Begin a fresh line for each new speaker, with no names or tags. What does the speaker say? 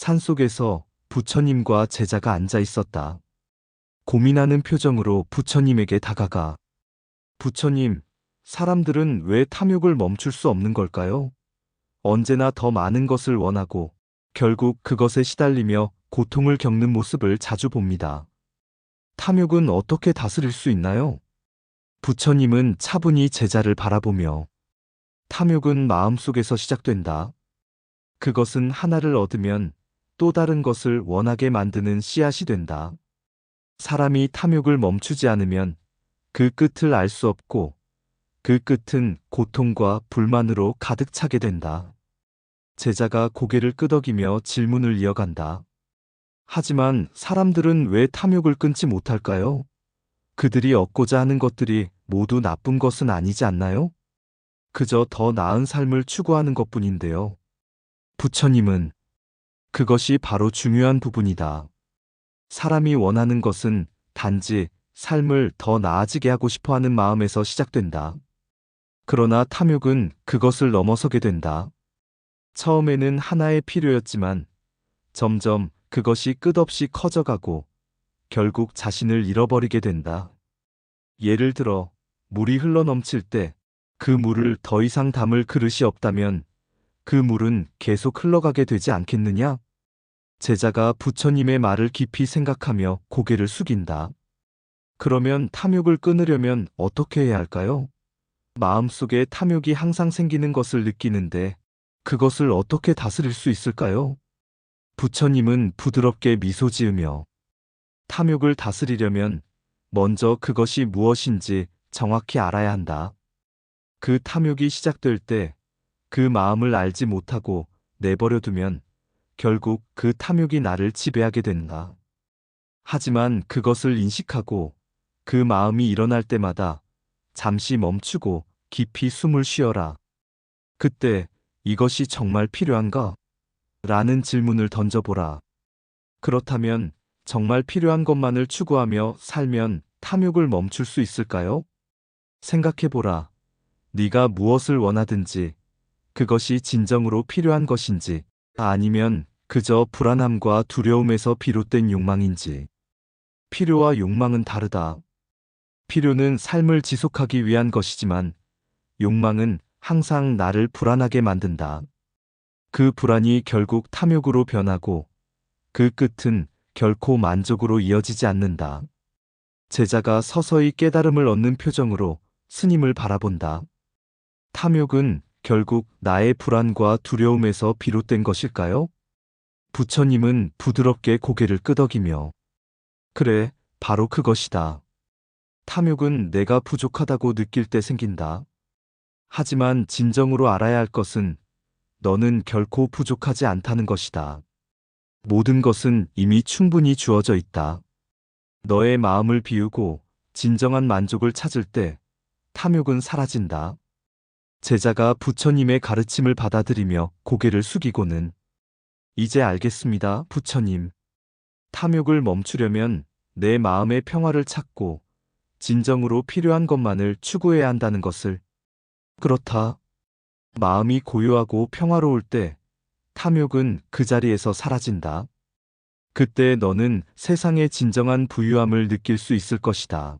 산속에서 부처님과 제자가 앉아 있었다. 고민하는 표정으로 부처님에게 다가가 부처님, 사람들은 왜 탐욕을 멈출 수 없는 걸까요? 언제나 더 많은 것을 원하고 결국 그것에 시달리며 고통을 겪는 모습을 자주 봅니다. 탐욕은 어떻게 다스릴 수 있나요? 부처님은 차분히 제자를 바라보며 탐욕은 마음속에서 시작된다. 그것은 하나를 얻으면 또 다른 것을 원하게 만드는 씨앗이 된다. 사람이 탐욕을 멈추지 않으면 그 끝을 알 수 없고 그 끝은 고통과 불만으로 가득 차게 된다. 제자가 고개를 끄덕이며 질문을 이어간다. 하지만 사람들은 왜 탐욕을 끊지 못할까요? 그들이 얻고자 하는 것들이 모두 나쁜 것은 아니지 않나요? 그저 더 나은 삶을 추구하는 것 뿐인데요. 부처님은 그것이 바로 중요한 부분이다. 사람이 원하는 것은 단지 삶을 더 나아지게 하고 싶어 하는 마음에서 시작된다. 그러나 탐욕은 그것을 넘어서게 된다. 처음에는 하나의 필요였지만 점점 그것이 끝없이 커져가고 결국 자신을 잃어버리게 된다. 예를 들어 물이 흘러 넘칠 때 그 물을 더 이상 담을 그릇이 없다면 그 물은 계속 흘러가게 되지 않겠느냐? 제자가 부처님의 말을 깊이 생각하며 고개를 숙인다. 그러면 탐욕을 끊으려면 어떻게 해야 할까요? 마음속에 탐욕이 항상 생기는 것을 느끼는데 그것을 어떻게 다스릴 수 있을까요? 부처님은 부드럽게 미소 지으며 탐욕을 다스리려면 먼저 그것이 무엇인지 정확히 알아야 한다. 그 탐욕이 시작될 때 그 마음을 알지 못하고 내버려 두면 결국 그 탐욕이 나를 지배하게 된다. 하지만 그것을 인식하고 그 마음이 일어날 때마다 잠시 멈추고 깊이 숨을 쉬어라. 그때 이것이 정말 필요한가? 라는 질문을 던져보라. 그렇다면 정말 필요한 것만을 추구하며 살면 탐욕을 멈출 수 있을까요? 생각해보라. 네가 무엇을 원하든지 그것이 진정으로 필요한 것인지 아니면 그저 불안함과 두려움에서 비롯된 욕망인지. 필요와 욕망은 다르다. 필요는 삶을 지속하기 위한 것이지만 욕망은 항상 나를 불안하게 만든다. 그 불안이 결국 탐욕으로 변하고 그 끝은 결코 만족으로 이어지지 않는다. 제자가 서서히 깨달음을 얻는 표정으로 스님을 바라본다. 탐욕은 결국 나의 불안과 두려움에서 비롯된 것일까요? 부처님은 부드럽게 고개를 끄덕이며 그래, 바로 그것이다. 탐욕은 내가 부족하다고 느낄 때 생긴다. 하지만 진정으로 알아야 할 것은 너는 결코 부족하지 않다는 것이다. 모든 것은 이미 충분히 주어져 있다. 너의 마음을 비우고 진정한 만족을 찾을 때 탐욕은 사라진다. 제자가 부처님의 가르침을 받아들이며 고개를 숙이고는 이제 알겠습니다, 부처님. 탐욕을 멈추려면 내 마음의 평화를 찾고 진정으로 필요한 것만을 추구해야 한다는 것을. 그렇다. 마음이 고요하고 평화로울 때 탐욕은 그 자리에서 사라진다. 그때 너는 세상의 진정한 부유함을 느낄 수 있을 것이다.